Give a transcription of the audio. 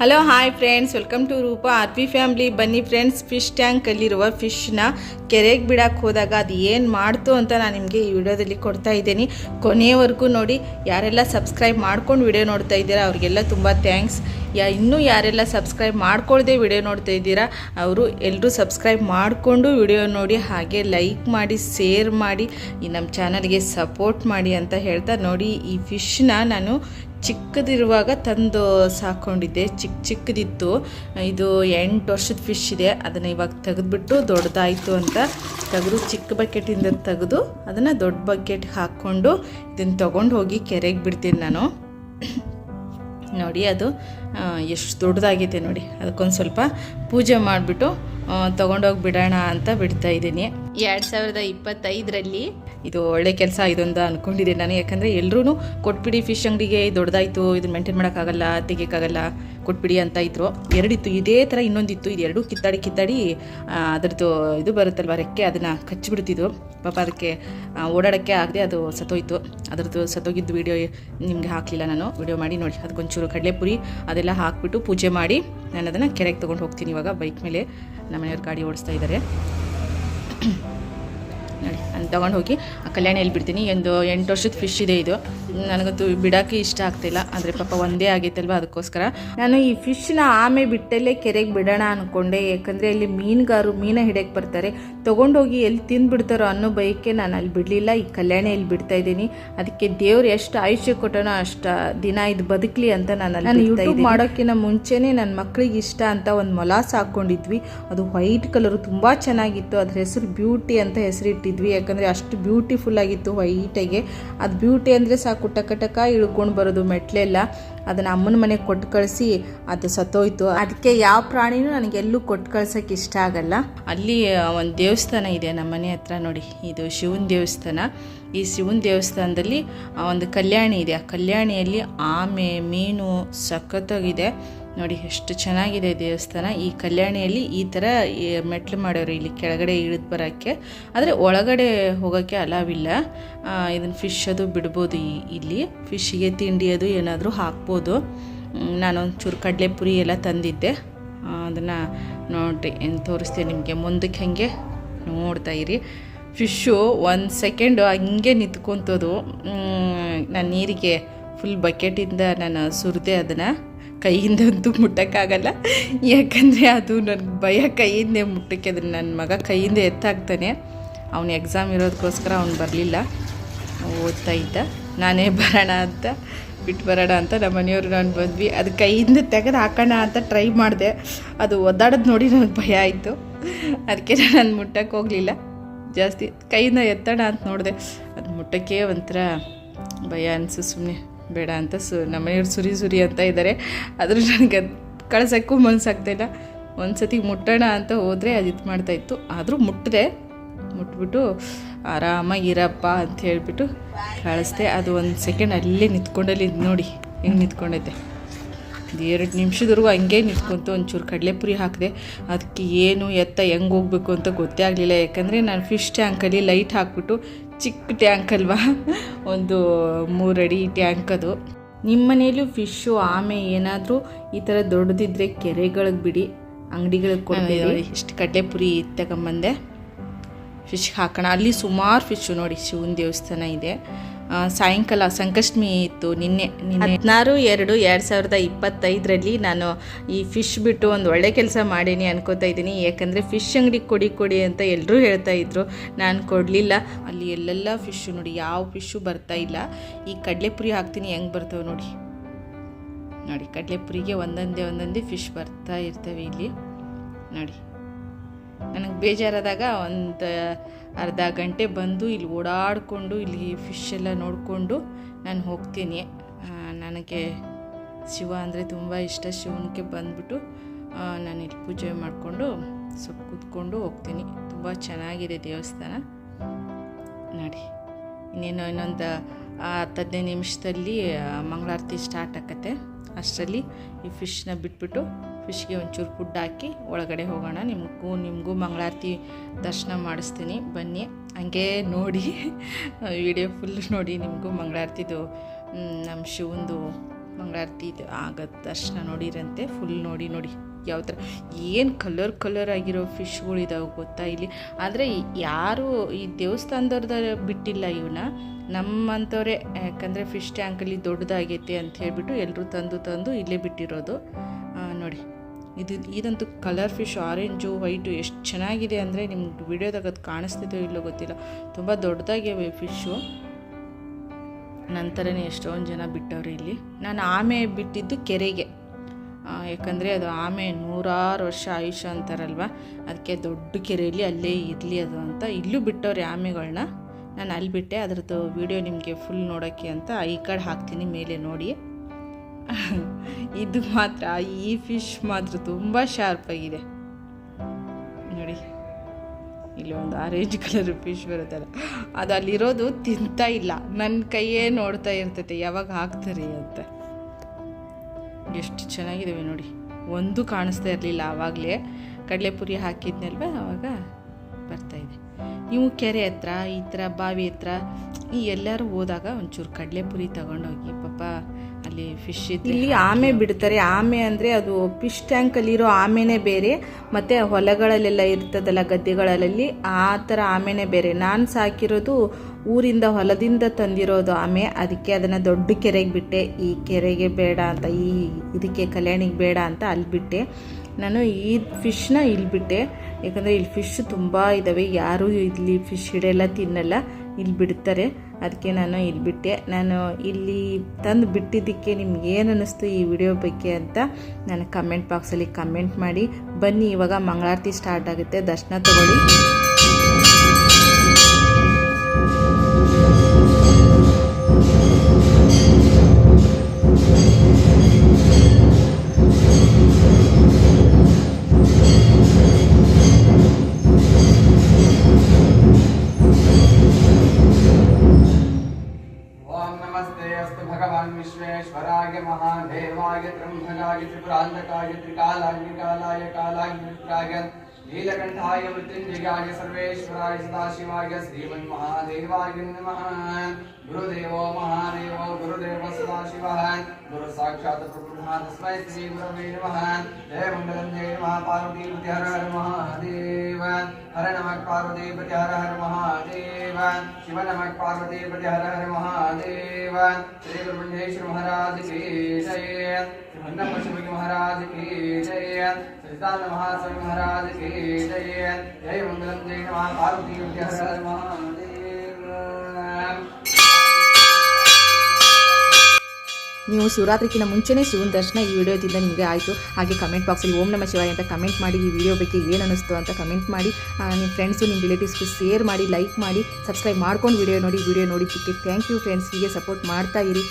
Hello hi friends welcome to Roopa R P family ಬನ್ನಿ friends fish ಟ್ಯಾಂಕಲ್ಲಿರುವ ಫಿಶ್ನ ಕೆರೆಗೆ ಬಿಡಕ್ಕೆ ಹೋದಾಗ ಅದು ಏನು ಮಾಡ್ತು ಅಂತ ನಾನು ನಿಮಗೆ ಈ ವಿಡಿಯೋದಲ್ಲಿ ಕೊಡ್ತಾ ಇದ್ದೀನಿ. ಕೊನೆಯವರೆಗೂ ನೋಡಿ, ಯಾರೆಲ್ಲ ಸಬ್ಸ್ಕ್ರೈಬ್ ಮಾಡ್ಕೊಂಡು ವಿಡಿಯೋ ನೋಡ್ತಾ ಇದ್ದೀರಾ, ಅವರಿಗೆಲ್ಲ ತುಂಬ ಥ್ಯಾಂಕ್ಸ್ ಯಾ, ಇನ್ನೂ ಯಾರೆಲ್ಲ ಸಬ್ಸ್ಕ್ರೈಬ್ ಮಾಡ್ಕೊಳ್ಳದೆ ವಿಡಿಯೋ ನೋಡ್ತಾ ಇದ್ದೀರಾ, ಅವರು ಎಲ್ಲರೂ ಸಬ್ಸ್ಕ್ರೈಬ್ ಮಾಡಿಕೊಂಡು ವಿಡಿಯೋ ನೋಡಿ, ಹಾಗೆ ಲೈಕ್ ಮಾಡಿ ಶೇರ್ ಮಾಡಿ, ಈ ನಮ್ಮ ಚಾನಲ್ಗೆ ಸಪೋರ್ಟ್ ಮಾಡಿ ಅಂತ ಹೇಳ್ತಾ ನೋಡಿ, ಈ ಫಿಶ್ನ ನಾನು ಚಿಕ್ಕದಿರುವಾಗ ತಂದು ಸಾಕೊಂಡಿದ್ದೆ. ಚಿಕ್ಕ ಚಿಕ್ಕದಿತ್ತು. ಇದು ಎಂಟು ವರ್ಷದ ಫಿಶ್ ಇದೆ. ಅದನ್ನು ಇವಾಗ ತೆಗೆದುಬಿಟ್ಟು ದೊಡ್ಡದಾಯಿತು ಅಂತ ತೆಗೆದು ಚಿಕ್ಕ ಬಕೆಟಿಂದ ತೆಗೆದು ಅದನ್ನು ದೊಡ್ಡ ಬಕೆಟ್ ಹಾಕ್ಕೊಂಡು ಇದನ್ನು ತೊಗೊಂಡು ಹೋಗಿ ಕೆರೆಗೆ ಬಿಡ್ತೀನಿ ನಾನು. ನೋಡಿ ಅದು ಎಷ್ಟು ದೊಡ್ಡದಾಗೈತೆ ನೋಡಿ. ಅದಕ್ಕೊಂದು ಸ್ವಲ್ಪ ಪೂಜೆ ಮಾಡಿಬಿಟ್ಟು ತೊಗೊಂಡೋಗಿ ಬಿಡೋಣ ಅಂತ ಬಿಡ್ತಾ ಇದ್ದೀನಿ. ಎರಡು ಸಾವಿರದ ಇಪ್ಪತ್ತೈದರಲ್ಲಿ ಇದು ಒಳ್ಳೆ ಕೆಲಸ ಇದೊಂದು ಅಂದ್ಕೊಂಡಿದ್ದೆ ನಾನು. ಯಾಕಂದರೆ ಎಲ್ಲರೂ ಕೊಟ್ಬಿಡಿ ಫಿಶ್ ಅಂಗಡಿಗೆ ದೊಡ್ಡದಾಯಿತು ಇದನ್ನ ಮೇಂಟೈನ್ ಮಾಡೋಕ್ಕಾಗಲ್ಲ, ತೆಗಿಯೋಕ್ಕಾಗಲ್ಲ, ಕೊಟ್ಬಿಡಿ ಅಂತ ಇದ್ರು. ಎರಡಿತ್ತು, ಇದೇ ಥರ ಇನ್ನೊಂದಿತ್ತು, ಇದು ಎರಡೂ ಕಿತ್ತಾಡಿ ಕಿತ್ತಾಡಿ ಅದರದ್ದು ಇದು ಬರುತ್ತಲ್ವ, ರೆಕ್ಕೆ, ಅದನ್ನು ಕಚ್ಚಿಬಿಡ್ತಿದ್ದು ಪಾಪ ಅದಕ್ಕೆ ಓಡಾಡೋಕ್ಕೆ ಆಗದೆ ಅದು ಸತ್ತೋಯ್ತು. ಅದರದ್ದು ಸತ್ತೋಗಿದ್ದು ವಿಡಿಯೋ ನಿಮಗೆ ಹಾಕಲಿಲ್ಲ ನಾನು. ವೀಡಿಯೋ ಮಾಡಿ ನೋಡಿ, ಅದಕ್ಕೊಂಚೂರು ಕಡಲೆಪುರಿ, ಅದೆಲ್ಲ ಹಾಕ್ಬಿಟ್ಟು ಪೂಜೆ ಮಾಡಿ ನಾನು ಅದನ್ನು ಕೆರೆಗೆ ತೊಗೊಂಡು ಹೋಗ್ತೀನಿ ಇವಾಗ ಬೈಕ್ ಮೇಲೆ. ನಮ್ಮ ಮನೆಯವ್ರು ಗಾಡಿ ಓಡಿಸ್ತಾ ಇದ್ದಾರೆ. ತೊಗೊಂಡು ಹೋಗಿ ಆ ಕಲ್ಯಾಣಿಯಲ್ಲಿ ಬಿಡ್ತೀನಿ. ಒಂದು ಎಂಟು ವರ್ಷದ ಫಿಶ್ ಇದೆ ಇದು. ನನಗಂತೂ ಬಿಡೋಕೆ ಇಷ್ಟ ಆಗ್ತಿಲ್ಲ. ಆದರೆ ಪಾಪ ಒಂದೇ ಆಗೈತಲ್ವ ಅದಕ್ಕೋಸ್ಕರ. ನಾನು ಈ ಫಿಶ್ನ ಆಮೆ ಬಿಟ್ಟಲ್ಲೇ ಕೆರೆಗೆ ಬಿಡೋಣ ಅಂದ್ಕೊಂಡೆ ಯಾಕಂದರೆ ಇಲ್ಲಿ ಮೀನುಗಾರು ಮೀನ ಹಿಡಕ್ಕೆ ಬರ್ತಾರೆ. ತೊಗೊಂಡೋಗಿ ಎಲ್ಲಿ ತಿಂದುಬಿಡ್ತಾರೋ ಅನ್ನೋ ಬೈಕೆ ನಾನು ಅಲ್ಲಿ ಬಿಡಲಿಲ್ಲ. ಈ ಕಲ್ಯಾಣಿಯಲ್ಲಿ ಬಿಡ್ತಾ ಇದ್ದೀನಿ. ಅದಕ್ಕೆ ದೇವ್ರು ಎಷ್ಟು ಆಯುಷ್ಯ ಕೊಟ್ಟನೋ ಅಷ್ಟು ದಿನ ಇದು ಬದುಕಲಿ ಅಂತ ನಾನು ಅಲ್ಲಿ ನಾನು ಯೂಟ್ಯೂಬ್ ಮಾಡೋಕ್ಕಿಂತ ಮುಂಚೆನೇ ನನ್ನ ಮಕ್ಕಳಿಗೆ ಇಷ್ಟ ಅಂತ ಒಂದು ಮೊಲ ಸಾಕೊಂಡಿದ್ವಿ ಅದು ವೈಟ್ ಕಲರು ತುಂಬ ಚೆನ್ನಾಗಿತ್ತು. ಅದ್ರ ಹೆಸರು ಬ್ಯೂಟಿ ಅಂತ ಹೆಸರಿಟ್ಟಿದ್ವಿ. ಯಾಕಂದರೆ ಅಷ್ಟು ಬ್ಯೂಟಿಫುಲ್ ಆಗಿತ್ತು ವೈಟಾಗೆ ಅದು ಬ್ಯೂಟಿ ಅಂದರೆ ಸಾಕು, ಟಕ ಟಕ ಇಳ್ಕೊಂಡು ಬರೋದು ಮೆಟ್ಲೆಲ್ಲ. ಅದನ್ನು ಅಮ್ಮನ ಮನೆಗೆ ಕೊಟ್ಟು ಕಳಿಸಿ ಅದು ಸತ್ತೋಯ್ತು. ಅದಕ್ಕೆ ಯಾವ ಪ್ರಾಣಿನೂ ನನಗೆಲ್ಲೂ ಕೊಟ್ಟು ಕಳ್ಸೋಕ್ಕೆ ಇಷ್ಟ ಆಗಲ್ಲ. ಅಲ್ಲಿ ಒಂದು ದೇವಸ್ಥಾನ ಇದೆ ನಮ್ಮ ಮನೆ ಹತ್ರ ನೋಡಿ. ಇದು ಶಿವನ ದೇವಸ್ಥಾನ. ಈ ಶಿವನ ದೇವಸ್ಥಾನದಲ್ಲಿ ಒಂದು ಕಲ್ಯಾಣಿ ಇದೆ. ಆ ಕಲ್ಯಾಣಿಯಲ್ಲಿ ಆಮೆ, ಮೀನು ಸಖತ್ತಾಗಿದೆ. ನೋಡಿ ಎಷ್ಟು ಚೆನ್ನಾಗಿದೆ ದೇವಸ್ಥಾನ. ಈ ಕಲ್ಯಾಣಿಯಲ್ಲಿ ಈ ಥರ ಮೆಟ್ಲು ಮಾಡೋರು ಇಲ್ಲಿ ಕೆಳಗಡೆ ಇಳಿದು ಬರೋಕ್ಕೆ. ಆದರೆ ಒಳಗಡೆ ಹೋಗೋಕ್ಕೆ ಅಲಾವಿಲ್ಲ. ಇದನ್ನು ಫಿಶ್ ಅದು ಬಿಡ್ಬೋದು ಇಲ್ಲಿ. ಫಿಶ್ಗೆ ತಿಂಡಿ ಅದು ಏನಾದರೂ ಹಾಕ್ಬೋದು. ನಾನೊಂಚೂರು ಕಡಲೆಪುರಿ ಎಲ್ಲ ತಂದಿದ್ದೆ. ಅದನ್ನು ನೋಡಿರಿ ತೋರಿಸ್ತೀನಿ ನಿಮಗೆ. ಮುಂದಕ್ಕೆ ಹಾಗೆ ನೋಡ್ತಾ ಇರಿ. ಫಿಶ್ಶು ಒಂದು ಸೆಕೆಂಡು ಹಂಗೆ ನಿಂತ್ಕೊತದು. ನಾನು ನೀರಿಗೆ ಫುಲ್ ಬಕೆಟಿಂದ ನಾನು ಸುರಿದೆ ಅದನ್ನು. ಕೈಯಿಂದಂತೂ ಮುಟ್ಟಕ್ಕಾಗಲ್ಲ. ಯಾಕಂದರೆ ಅದು ನನಗೆ ಭಯ, ಕೈಯಿಂದೇ ಮುಟ್ಟಕ್ಕೆ ಅದನ್ನು ನನ್ನ ಮಗ ಕೈಯಿಂದ ಎತ್ತಾಗ್ತಾನೆ ಅವನು ಎಕ್ಸಾಮ್ ಇರೋದಕ್ಕೋಸ್ಕರ ಅವ್ನು ಬರಲಿಲ್ಲ. ಓದ್ತಾ ಇದ್ದ. ನಾನೇ ಬರೋಣ ಅಂತ, ಬಿಟ್ಟು ಬರೋಣ ಅಂತ ನಮ್ಮ ಮನೆಯವರು ನಾನು ಬಂದ್ವಿ. ಅದು ಕೈಯಿಂದ ತೆಗೆದು ಹಾಕೋಣ ಅಂತ ಟ್ರೈ ಮಾಡಿದೆ. ಅದು ಒದ್ದಾಡೋದು ನೋಡಿ ನನಗೆ ಭಯ ಆಯಿತು. ಅದಕ್ಕೆ ನಾನು ಮುಟ್ಟಕ್ಕೆ ಹೋಗಲಿಲ್ಲ. ಜಾಸ್ತಿ ಕೈಯಿಂದ ಎತ್ತೋಣ ಅಂತ ನೋಡಿದೆ. ಅದು ಮುಟ್ಟಕ್ಕೆ ಒಂಥರ ಭಯ ಅನಿಸು ಸುಮ್ಮನೆ ಬೇಡ ಅಂತ ಸು ನಮ್ಮ ಮನೆಯವ್ರು ಸುರಿ ಸುರಿ ಅಂತ ಇದ್ದಾರೆ. ಆದರೂ ನನಗೆ ಅದು ಕಳ್ಸೋಕ್ಕೂ ಮನಸ್ಸಾಗ್ತಾಯಿಲ್ಲ ಒಂದು ಸತಿ ಮುಟ್ಟೋಣ ಅಂತ ಹೋದರೆ ಅದು ಇದು ಮಾಡ್ತಾಯಿತ್ತು ಆದರೂ ಮುಟ್ಟಿದೆ ಮುಟ್ಬಿಟ್ಟು ಆರಾಮಾಗಿ ಇರಪ್ಪ ಅಂತ ಹೇಳಿಬಿಟ್ಟು ಕಳಿಸ್ದೆ. ಅದು ಒಂದು ಸೆಕೆಂಡ್ ಅಲ್ಲೇ ನಿಂತ್ಕೊಂಡಲ್ಲಿ ನೋಡಿ ಹಿಂಗೆ ನಿಂತ್ಕೊಂಡೈತೆ. ಎರಡು ನಿಮಿಷದವರೆಗೂ ಹಂಗೆ ನಿಂತ್ಕೊಂತು. ಒಂಚೂರು ಕಡಲೆಪುರಿ ಹಾಕಿದೆ. ಅದಕ್ಕೆ ಏನು ಎತ್ತ ಹೆಂಗೆ ಹೋಗಬೇಕು ಅಂತ ಗೊತ್ತೇ ಆಗಲಿಲ್ಲ. ಯಾಕಂದರೆ ನಾನು ಫಿಶ್ ಟ್ಯಾಂಕಲ್ಲಿ ಲೈಟ್ ಹಾಕ್ಬಿಟ್ಟು ಚಿಕ್ಕ ಟ್ಯಾಂಕ್ ಅಲ್ವಾ? ಒಂದು ಮೂರಡಿ ಟ್ಯಾಂಕ್ ಅದು. ನಿಮ್ಮ ಮನೇಲೂ ಫಿಶ್ಶು, ಆಮೆ ಏನಾದರೂ ಈ ಥರ ದೊಡ್ಡದಿದ್ರೆ ಕೆರೆಗಳಿಗೆ ಬಿಡಿ, ಅಂಗಡಿಗಳಿಗೆ ಕೊಡ್ತೀವಿ ಇಷ್ಟು ಕಡಲೆಪುರಿ ತಗೊಂಬಂದೆ. ಫಿಶ್ ಹಾಕೋಣ. ಅಲ್ಲಿ ಸುಮಾರು ಫಿಶ್ ನೋಡಿ ಶಿವನ ದೇವಸ್ಥಾನ ಇದೆ. ಸಾಯಂಕಾಲ ಸಂಕಷ್ಟಮಿ ಇತ್ತು. ನಿನ್ನೆ ನಿನ್ನೆ ಹದಿನಾರು ಎರಡು ಎರಡು ಸಾವಿರದ ಇಪ್ಪತ್ತೈದರಲ್ಲಿ ನಾನು ಈ ಫಿಶ್ ಬಿಟ್ಟು ಒಂದು ಒಳ್ಳೆ ಕೆಲಸ ಮಾಡೀನಿ ಅನ್ಕೋತಾ ಇದ್ದೀನಿ. ಯಾಕಂದರೆ ಫಿಶ್ ಅಂಗಡಿ ಕೊಡಿ ಕೊಡಿ ಅಂತ ಎಲ್ಲರೂ ಹೇಳ್ತಾ ಇದ್ರು. ನಾನು ಕೊಡಲಿಲ್ಲ. ಅಲ್ಲಿ ಎಲ್ಲೆಲ್ಲ ಫಿಶ್ಶು ನೋಡಿ ಯಾವ ಫಿಶ್ಶು ಬರ್ತಾ ಇಲ್ಲ. ಈ ಕಡಲೆಪುರಿ ಹಾಕ್ತೀನಿ ಹೆಂಗೆ ಬರ್ತವೆ ನೋಡಿ. ನೋಡಿ ಕಡಲೆಪುರಿಗೆ ಒಂದೊಂದೇ ಒಂದೊಂದೇ ಫಿಶ್ ಬರ್ತಾ ಇರ್ತವೆ ಇಲ್ಲಿ. ನೋಡಿ. ನನಗೆ ಬೇಜಾರಾದಾಗ ಒಂದು ಅರ್ಧ ಗಂಟೆ ಬಂದು ಇಲ್ಲಿ ಓಡಾಡಿಕೊಂಡು, ಇಲ್ಲಿ ಫಿಶ್ ಎಲ್ಲ ನೋಡಿಕೊಂಡು ನಾನು ಹೋಗ್ತೀನಿ. ನನಗೆ ಶಿವ ಅಂದರೆ ತುಂಬ ಇಷ್ಟ. ಶಿವನಿಗೆ ಬಂದ್ಬಿಟ್ಟು ನಾನು ಇಲ್ಲಿ ಪೂಜೆ ಮಾಡಿಕೊಂಡು ಸ್ವಲ್ಪ ಕೂತ್ಕೊಂಡು ಹೋಗ್ತೀನಿ. ತುಂಬ ಚೆನ್ನಾಗಿದೆ ದೇವಸ್ಥಾನ. ನೋಡಿ. ಇನ್ನೇನು ಇನ್ನೊಂದು ಹತ್ತು ಹದಿನೈದು ನಿಮಿಷದಲ್ಲಿ ಮಂಗಳಾರತಿ ಸ್ಟಾರ್ಟ್ ಆಕತ್ತೆ. ಅಷ್ಟರಲ್ಲಿ ಈ ಫಿಶ್ನ ಬಿಟ್ಬಿಟ್ಟು ಫಿಶ್ಗೆ ಒಂಚೂರು ಫುಡ್ ಹಾಕಿ ಒಳಗಡೆ ಹೋಗೋಣ. ನಿಮಗೂ ನಿಮಗೂ ಮಂಗಳಾರತಿ ದರ್ಶನ ಮಾಡಿಸ್ತೀನಿ. ಬನ್ನಿ. ಹಂಗೆ ನೋಡಿ ವಿಡಿಯೋ ಫುಲ್ ನೋಡಿ ನಿಮಗೂ ಮಂಗಳಾರತಿದು ನಮ್ಮ ಶಿವಂದು ಮಂಗಳಾರತಿ ಇದು ದರ್ಶನ ನೋಡಿರಂತೆ. ಫುಲ್ ನೋಡಿ ನೋಡಿ. ಯಾವ ಥರ ಏನು ಕಲರ್ ಕಲರ್ ಆಗಿರೋ ಫಿಶ್ಗಳಿದಾವೆ ಗೊತ್ತಾ ಇಲ್ಲಿ? ಆದರೆ ಯಾರು ಈ ದೇವಸ್ಥಾನದವ್ರದ ಬಿಟ್ಟಿಲ್ಲ ಇವನ್ನ ನಮ್ಮಂಥವ್ರೆ, ಯಾಕಂದರೆ ಫಿಶ್ ಟ್ಯಾಂಕಲ್ಲಿ ದೊಡ್ಡದಾಗೈತೆ ಅಂತ ಹೇಳಿಬಿಟ್ಟು ಎಲ್ಲರೂ ತಂದು ತಂದು ಇಲ್ಲೇ ಬಿಟ್ಟಿರೋದು. ನೋಡಿ, ಇದು ಇದಂತೂ ಕಲರ್ ಫಿಶ್ ಆರೆಂಜು ವೈಟು ಎಷ್ಟು ಚೆನ್ನಾಗಿದೆ ಅಂದರೆ ನಿಮ್ಗೆ ವಿಡಿಯೋದಾಗ ಅದು ಕಾಣಿಸ್ತಿದೆಯೋ ಇಲ್ಲೋ ಗೊತ್ತಿಲ್ಲ. ತುಂಬ ದೊಡ್ಡದಾಗಿವೆ ಫಿಶ್ಶು ನಂತರನೇ ಎಷ್ಟೊಂದು ಜನ ಬಿಟ್ಟವ್ರೆ ಇಲ್ಲಿ. ನಾನು ಆಮೆ ಬಿಟ್ಟಿದ್ದು ಕೆರೆಗೆ. ಯಾಕಂದರೆ ಅದು ಆಮೆ ನೂರಾರು ವರ್ಷ ಆಯುಷ್ಯ ಅಂತಾರಲ್ವ? ಅದಕ್ಕೆ ದೊಡ್ಡ ಕೆರೆಯಲ್ಲಿ ಅಲ್ಲೇ ಇರಲಿ ಅದು ಅಂತ. ಇಲ್ಲೂ ಬಿಟ್ಟವ್ರೆ ಆಮೆಗಳನ್ನ ನಾನು ಅಲ್ಲಿ ಬಿಟ್ಟೆ. ಅದ್ರದ್ದು ವಿಡಿಯೋ ನಿಮಗೆ ಫುಲ್ ನೋಡೋಕ್ಕೆ ಅಂತ ಈ ಕಡೆ ಹಾಕ್ತೀನಿ ಮೇಲೆ ನೋಡಿ. ಇದು ಮಾತ್ರ, ಈ ಫಿಶ್ ಮಾತ್ರ ತುಂಬ ಶಾರ್ಪಾಗಿದೆ ನೋಡಿ, ಇಲ್ಲಿ ಒಂದು ಆರೆಂಜ್ ಕಲರ್ ಫಿಶ್ ಬರುತ್ತಲ್ಲ. ಅದು ಅಲ್ಲಿರೋದು ತಿಂತಾ ಇಲ್ಲ. ನನ್ನ ಕೈಯೇ ನೋಡ್ತಾ ಇರ್ತೈತೆ. ಯಾವಾಗ ಹಾಕ್ತಾರೆ ಅಂತ. ಎಷ್ಟು ಚೆನ್ನಾಗಿದ್ದಾವೆ ನೋಡಿ. ಒಂದು ಕಾಣಿಸ್ತಾ ಇರಲಿಲ್ಲ ಆವಾಗಲೇ. ಕಡಲೆಪುರಿ ಹಾಕಿದ್ನಲ್ವ? ಆವಾಗ ಬರ್ತಾಯಿದೆ ನೀವು ಕೆರೆ ಹತ್ರ, ಈ ಥರ ಬಾವಿ ಹತ್ರ, ಈ ಎಲ್ಲರೂ ಹೋದಾಗ ಒಂಚೂರು ಕಡಲೆಪುರಿ ತಗೊಂಡೋಗಿ, ಪಾಪ ಅಲ್ಲಿ ಫಿಶ್ ಇಲ್ಲಿ ಆಮೆ ಬಿಡ್ತಾರೆ. ಆಮೆ ಅಂದರೆ ಅದು ಫಿಶ್ ಟ್ಯಾಂಕಲ್ಲಿರೋ ಆಮೆನೇ ಬೇರೆ, ಮತ್ತು ಹೊಲಗಳಲ್ಲೆಲ್ಲ ಇರ್ತದಲ್ಲ ಗದ್ದೆಗಳಲ್ಲಿ, ಆ ಥರ ಆಮೆನೇ ಬೇರೆ. ನಾನು ಸಾಕಿರೋದು ಊರಿಂದ ಹೊಲದಿಂದ ತಂದಿರೋದು ಆಮೆ. ಅದಕ್ಕೆ ಅದನ್ನು ದೊಡ್ಡ ಕೆರೆಗೆ ಬಿಟ್ಟೆ. ಈ ಕೆರೆಗೆ ಬೇಡ ಅಂತ, ಈ ಇದಕ್ಕೆ ಕಲ್ಯಾಣಿಗೆ ಬೇಡ ಅಂತ ಅಲ್ಲಿ ಬಿಟ್ಟೆ. ನಾನು ಈ ಫಿಶ್ನ ಇಲ್ಲಿ ಬಿಟ್ಟೆ. ಯಾಕಂದರೆ ಇಲ್ಲಿ ಫಿಶ್ ತುಂಬ ಇದ್ದಾವೆ ಯಾರೂ ಇಲ್ಲಿ ಫಿಶ್ ಹಿಡಿಯಲ್ಲ, ತಿನ್ನಲ್ಲ. ಇಲ್ಲಿ ಬಿಡ್ತಾರೆ. ಅದಕ್ಕೆ ನಾನು ಇಲ್ಲಿ ಬಿಟ್ಟೆ. ನಾನು ಇಲ್ಲಿ ತಂದು ಬಿಟ್ಟಿದ್ದಕ್ಕೆ ನಿಮ್ಗೆ ಏನು ಅನ್ನಿಸ್ತು ಈ ವಿಡಿಯೋ ಬಗ್ಗೆ ಅಂತ ನಾನು ಕಮೆಂಟ್ ಬಾಕ್ಸಲ್ಲಿ ಕಮೆಂಟ್ ಮಾಡಿ. ಬನ್ನಿ, ಇವಾಗ ಮಂಗಳಾರತಿ ಸ್ಟಾರ್ಟ್ ಆಗುತ್ತೆ. ದರ್ಶನ ತಗೊಳ್ಳಿ. ओम नमस्ते, अस्तु भगवान् विश्वेश्वराय महादेवाय त्र्यम्बकाय त्रिपुरान्तकाय त्रिकालाग्निकालाय कालाग्निकाय नीलकण्ठाय, मृत्युञ्जयाय, सर्वेश्वराय, सदाशिवाय, श्रीमन्महादेवाय नमः। गुरुदेवो महादेवो। साक्षात् तस्मै नमः। जय हर महादेव। हर नमः हर हर महादेव। शिव नमः पार्वतीपति हर हर महादेव। श्री महाराज की जय। भंडम महाराज की जय। सचिदानंद महास्वामी महाराज की जय। जय मंगलम जय हर हर महादेव। ನೀವು ಶಿವರಾತ್ರಿಗಿಂತ ಮುಂಚೆನೇ ಶಿವನ ದರ್ಶನ ಈ ವಿಡಿಯೋದಿಂದ ನಿಮಗೆ ಆಯಿತು. ಹಾಗೆ ಕಮೆಂಟ್ ಬಾಕ್ಸಲ್ಲಿ ಓಂ ನಮ ಶಿವಾಯ ಅಂತ ಕಮೆಂಟ್ ಮಾಡಿ, ಈ ವಿಡಿಯೋ ಬಗ್ಗೆ ಏನು ಅನ್ನಿಸ್ತು ಅಂತ ಕಮೆಂಟ್ ಮಾಡಿ. ನಿಮ್ಮ ಫ್ರೆಂಡ್ಸು ನಿಮ್ಮ ರಿಲೇಟಿವ್ಸ್ಗೂ ಶೇರ್ ಮಾಡಿ ಲೈಕ್ ಮಾಡಿ ಸಬ್ಸ್ಕ್ರೈಬ್ ಮಾಡ್ಕೊಂಡು ವಿಡಿಯೋ ನೋಡಿ ವಿಡಿಯೋ ನೋಡಿದ್ದಕ್ಕೆ ಥ್ಯಾಂಕ್ ಯು ಫ್ರೆಂಡ್ಸ್ ಹೀಗೆ ಸಪೋರ್ಟ್ ಮಾಡ್ತಾ ಇರಿ.